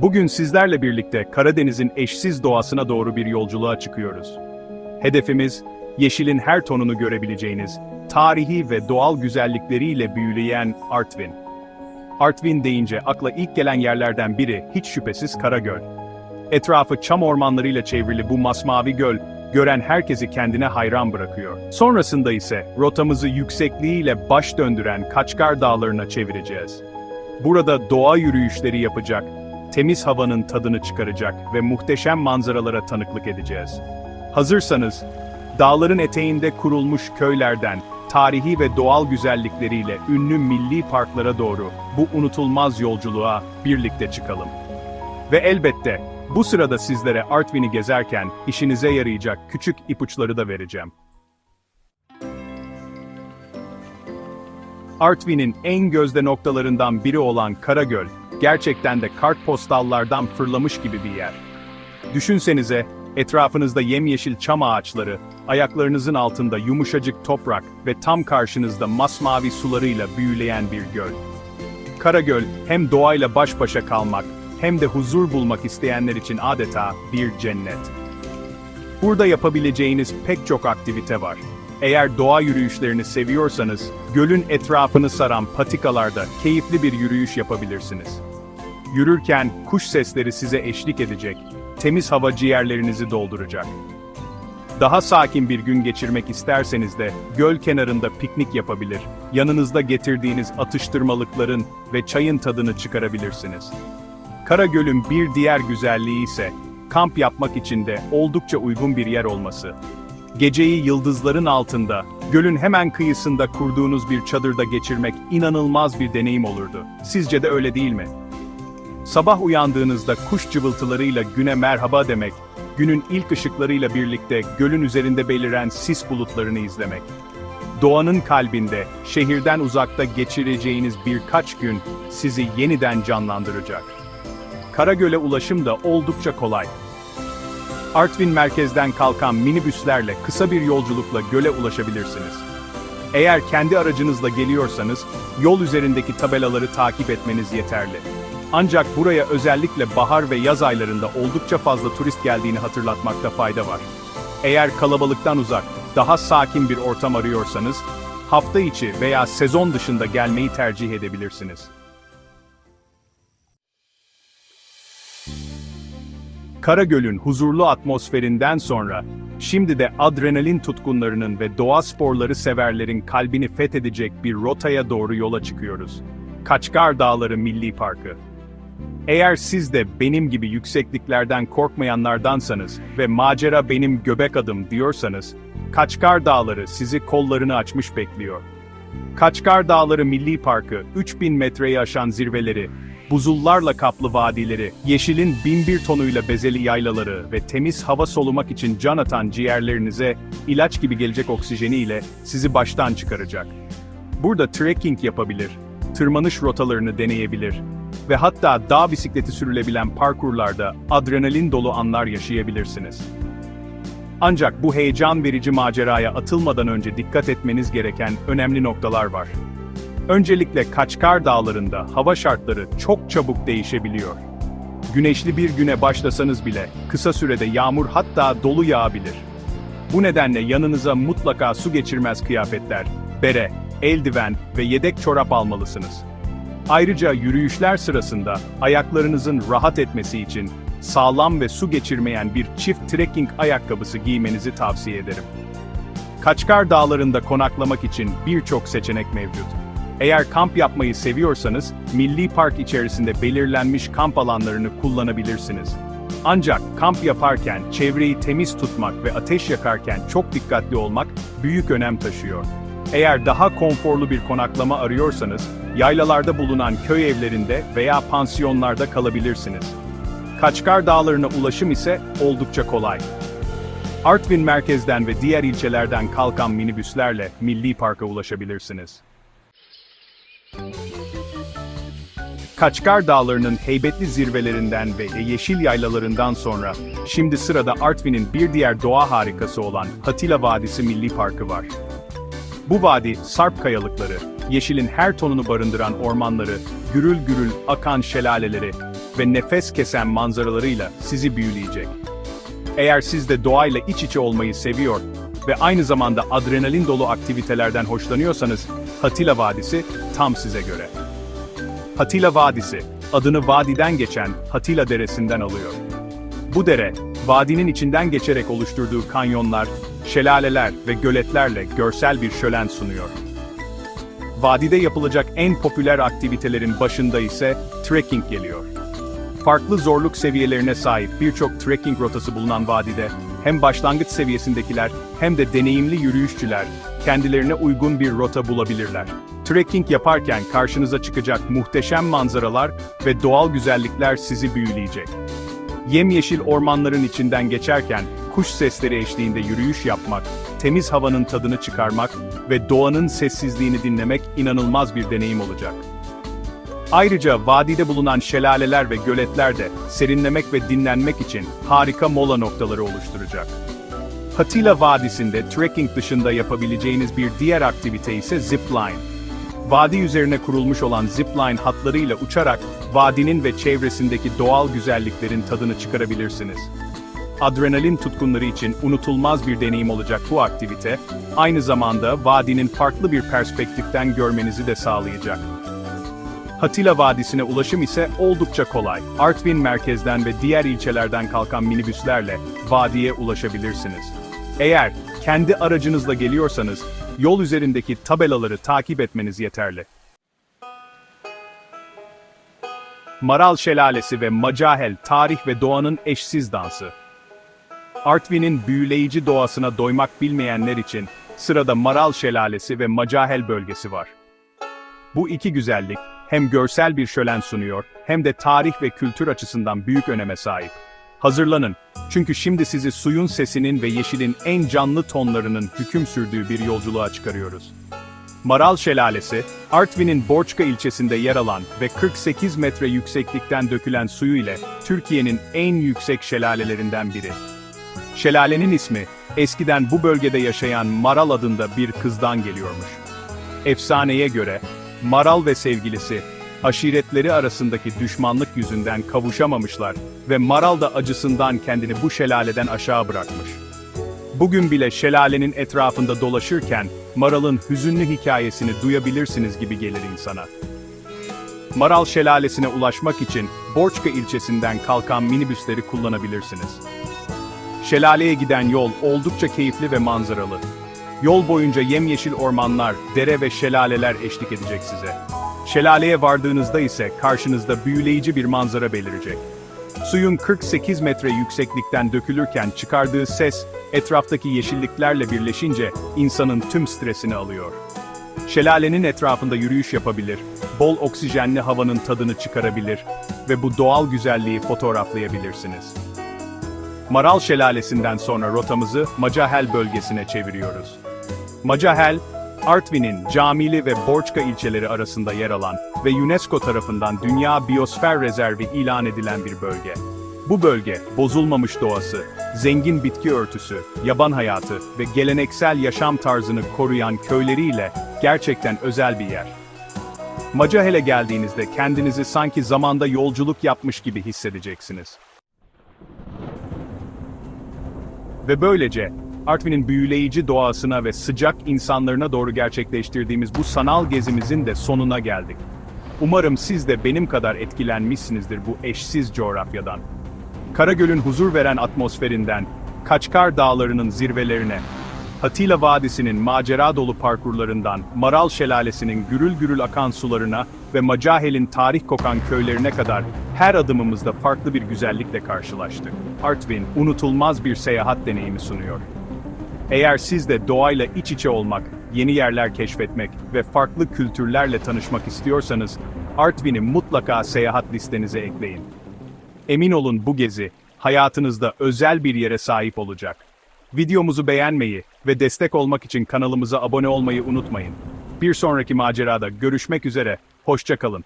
Bugün sizlerle birlikte Karadeniz'in eşsiz doğasına doğru bir yolculuğa çıkıyoruz. Hedefimiz, yeşilin her tonunu görebileceğiniz, tarihi ve doğal güzellikleriyle büyüleyen Artvin. Artvin deyince akla ilk gelen yerlerden biri hiç şüphesiz Karagöl. Etrafı çam ormanlarıyla çevrili bu masmavi göl, gören herkesi kendine hayran bırakıyor. Sonrasında ise rotamızı yüksekliğiyle baş döndüren Kaçkar Dağları'na çevireceğiz. Burada doğa yürüyüşleri yapacak, temiz havanın tadını çıkaracak ve muhteşem manzaralara tanıklık edeceğiz. Hazırsanız, dağların eteğinde kurulmuş köylerden, tarihi ve doğal güzellikleriyle ünlü milli parklara doğru bu unutulmaz yolculuğa birlikte çıkalım. Ve elbette, bu sırada sizlere Artvin'i gezerken işinize yarayacak küçük ipuçları da vereceğim. Artvin'in en gözde noktalarından biri olan Karagöl, gerçekten de kartpostallardan fırlamış gibi bir yer. Düşünsenize, etrafınızda yemyeşil çam ağaçları, ayaklarınızın altında yumuşacık toprak ve tam karşınızda masmavi sularıyla büyüleyen bir göl. Karagöl, hem doğayla baş başa kalmak, hem de huzur bulmak isteyenler için adeta bir cennet. Burada yapabileceğiniz pek çok aktivite var. Eğer doğa yürüyüşlerini seviyorsanız, gölün etrafını saran patikalarda keyifli bir yürüyüş yapabilirsiniz. Yürürken kuş sesleri size eşlik edecek, temiz hava ciğerlerinizi dolduracak. Daha sakin bir gün geçirmek isterseniz de göl kenarında piknik yapabilir, yanınızda getirdiğiniz atıştırmalıkların ve çayın tadını çıkarabilirsiniz. Karagöl'ün bir diğer güzelliği ise kamp yapmak için de oldukça uygun bir yer olması. Geceyi yıldızların altında, gölün hemen kıyısında kurduğunuz bir çadırda geçirmek inanılmaz bir deneyim olurdu. Sizce de öyle değil mi? Sabah uyandığınızda kuş cıvıltılarıyla güne merhaba demek, günün ilk ışıklarıyla birlikte gölün üzerinde beliren sis bulutlarını izlemek. Doğanın kalbinde, şehirden uzakta geçireceğiniz birkaç gün sizi yeniden canlandıracak. Karagöl'e ulaşım da oldukça kolay. Artvin merkezden kalkan minibüslerle kısa bir yolculukla göle ulaşabilirsiniz. Eğer kendi aracınızla geliyorsanız, yol üzerindeki tabelaları takip etmeniz yeterli. Ancak buraya özellikle bahar ve yaz aylarında oldukça fazla turist geldiğini hatırlatmakta fayda var. Eğer kalabalıktan uzak, daha sakin bir ortam arıyorsanız, hafta içi veya sezon dışında gelmeyi tercih edebilirsiniz. Karagöl'ün huzurlu atmosferinden sonra, şimdi de adrenalin tutkunlarının ve doğa sporları severlerin kalbini fethedecek bir rotaya doğru yola çıkıyoruz. Kaçkar Dağları Milli Parkı. Eğer siz de benim gibi yüksekliklerden korkmayanlardansanız ve macera benim göbek adım diyorsanız, Kaçkar Dağları sizi kollarını açmış bekliyor. Kaçkar Dağları Milli Parkı, 3000 metreyi aşan zirveleri, buzullarla kaplı vadileri, yeşilin binbir tonuyla bezeli yaylaları ve temiz hava solumak için can atan ciğerlerinize ilaç gibi gelecek oksijeniyle sizi baştan çıkaracak. Burada trekking yapabilir, tırmanış rotalarını deneyebilir ve hatta dağ bisikleti sürülebilen parkurlarda adrenalin dolu anlar yaşayabilirsiniz. Ancak bu heyecan verici maceraya atılmadan önce dikkat etmeniz gereken önemli noktalar var. Öncelikle Kaçkar Dağları'nda hava şartları çok çabuk değişebiliyor. Güneşli bir güne başlasanız bile kısa sürede yağmur hatta dolu yağabilir. Bu nedenle yanınıza mutlaka su geçirmez kıyafetler, bere, eldiven ve yedek çorap almalısınız. Ayrıca yürüyüşler sırasında ayaklarınızın rahat etmesi için sağlam ve su geçirmeyen bir çift trekking ayakkabısı giymenizi tavsiye ederim. Kaçkar Dağları'nda konaklamak için birçok seçenek mevcut. Eğer kamp yapmayı seviyorsanız, Milli Park içerisinde belirlenmiş kamp alanlarını kullanabilirsiniz. Ancak kamp yaparken çevreyi temiz tutmak ve ateş yakarken çok dikkatli olmak büyük önem taşıyor. Eğer daha konforlu bir konaklama arıyorsanız, yaylalarda bulunan köy evlerinde veya pansiyonlarda kalabilirsiniz. Kaçkar Dağları'na ulaşım ise oldukça kolay. Artvin merkezden ve diğer ilçelerden kalkan minibüslerle Milli Park'a ulaşabilirsiniz. Kaçkar Dağları'nın heybetli zirvelerinden ve yeşil yaylalarından sonra, şimdi sırada Artvin'in bir diğer doğa harikası olan Hatila Vadisi Milli Parkı var. Bu vadi, sarp kayalıkları, yeşilin her tonunu barındıran ormanları, gürül gürül akan şelaleleri, ve nefes kesen manzaralarıyla sizi büyüleyecek. Eğer siz de doğayla iç içe olmayı seviyor ve aynı zamanda adrenalin dolu aktivitelerden hoşlanıyorsanız, Hatila Vadisi tam size göre. Hatila Vadisi, adını vadiden geçen Hatila Deresi'nden alıyor. Bu dere, vadinin içinden geçerek oluşturduğu kanyonlar, şelaleler ve göletlerle görsel bir şölen sunuyor. Vadide yapılacak en popüler aktivitelerin başında ise trekking geliyor. Farklı zorluk seviyelerine sahip birçok trekking rotası bulunan vadide, hem başlangıç seviyesindekiler hem de deneyimli yürüyüşçüler kendilerine uygun bir rota bulabilirler. Trekking yaparken karşınıza çıkacak muhteşem manzaralar ve doğal güzellikler sizi büyüleyecek. Yemyeşil ormanların içinden geçerken kuş sesleri eşliğinde yürüyüş yapmak, temiz havanın tadını çıkarmak ve doğanın sessizliğini dinlemek inanılmaz bir deneyim olacak. Ayrıca vadide bulunan şelaleler ve göletler de serinlemek ve dinlenmek için harika mola noktaları oluşturacak. Hatila Vadisi'nde trekking dışında yapabileceğiniz bir diğer aktivite ise zipline. Vadi üzerine kurulmuş olan zipline hatlarıyla uçarak vadinin ve çevresindeki doğal güzelliklerin tadını çıkarabilirsiniz. Adrenalin tutkunları için unutulmaz bir deneyim olacak bu aktivite, aynı zamanda vadinin farklı bir perspektiften görmenizi de sağlayacak. Hatila Vadisi'ne ulaşım ise oldukça kolay. Artvin merkezden ve diğer ilçelerden kalkan minibüslerle vadiye ulaşabilirsiniz. Eğer kendi aracınızla geliyorsanız, yol üzerindeki tabelaları takip etmeniz yeterli. Maral Şelalesi ve Macahel tarih ve doğanın eşsiz dansı. Artvin'in büyüleyici doğasına doymak bilmeyenler için sırada Maral Şelalesi ve Macahel bölgesi var. Bu iki güzellik hem görsel bir şölen sunuyor hem de tarih ve kültür açısından büyük öneme sahip. Hazırlanın, çünkü şimdi sizi suyun sesinin ve yeşilin en canlı tonlarının hüküm sürdüğü bir yolculuğa çıkarıyoruz. Maral Şelalesi, Artvin'in Borçka ilçesinde yer alan ve 48 metre yükseklikten dökülen suyu ile Türkiye'nin en yüksek şelalelerinden biri. Şelalenin ismi, eskiden bu bölgede yaşayan Maral adında bir kızdan geliyormuş. Efsaneye göre, Maral ve sevgilisi, aşiretleri arasındaki düşmanlık yüzünden kavuşamamışlar ve Maral da acısından kendini bu şelaleden aşağı bırakmış. Bugün bile şelalenin etrafında dolaşırken, Maral'ın hüzünlü hikayesini duyabilirsiniz gibi gelir insana. Maral Şelalesi'ne ulaşmak için Borçka ilçesinden kalkan minibüsleri kullanabilirsiniz. Şelaleye giden yol oldukça keyifli ve manzaralı. Yol boyunca yemyeşil ormanlar, dere ve şelaleler eşlik edecek size. Şelaleye vardığınızda ise karşınızda büyüleyici bir manzara belirecek. Suyun 48 metre yükseklikten dökülürken çıkardığı ses, etraftaki yeşilliklerle birleşince insanın tüm stresini alıyor. Şelalenin etrafında yürüyüş yapabilir, bol oksijenli havanın tadını çıkarabilir ve bu doğal güzelliği fotoğraflayabilirsiniz. Maral Şelalesi'nden sonra rotamızı Macahel bölgesine çeviriyoruz. Macahel, Artvin'in Camili ve Borçka ilçeleri arasında yer alan ve UNESCO tarafından Dünya Biyosfer Rezervi ilan edilen bir bölge. Bu bölge, bozulmamış doğası, zengin bitki örtüsü, yaban hayatı ve geleneksel yaşam tarzını koruyan köyleriyle gerçekten özel bir yer. Macahel'e geldiğinizde kendinizi sanki zamanda yolculuk yapmış gibi hissedeceksiniz. Ve böylece Artvin'in büyüleyici doğasına ve sıcak insanlarına doğru gerçekleştirdiğimiz bu sanal gezimizin de sonuna geldik. Umarım siz de benim kadar etkilenmişsinizdir bu eşsiz coğrafyadan. Karagöl'ün huzur veren atmosferinden, Kaçkar Dağları'nın zirvelerine, Hatila Vadisi'nin macera dolu parkurlarından, Maral Şelalesi'nin gürül gürül akan sularına ve Macahel'in tarih kokan köylerine kadar her adımımızda farklı bir güzellikle karşılaştık. Artvin, unutulmaz bir seyahat deneyimi sunuyor. Eğer siz de doğayla iç içe olmak, yeni yerler keşfetmek ve farklı kültürlerle tanışmak istiyorsanız, Artvin'i mutlaka seyahat listenize ekleyin. Emin olun bu gezi, hayatınızda özel bir yere sahip olacak. Videomuzu beğenmeyi ve destek olmak için kanalımıza abone olmayı unutmayın. Bir sonraki macerada görüşmek üzere, hoşça kalın.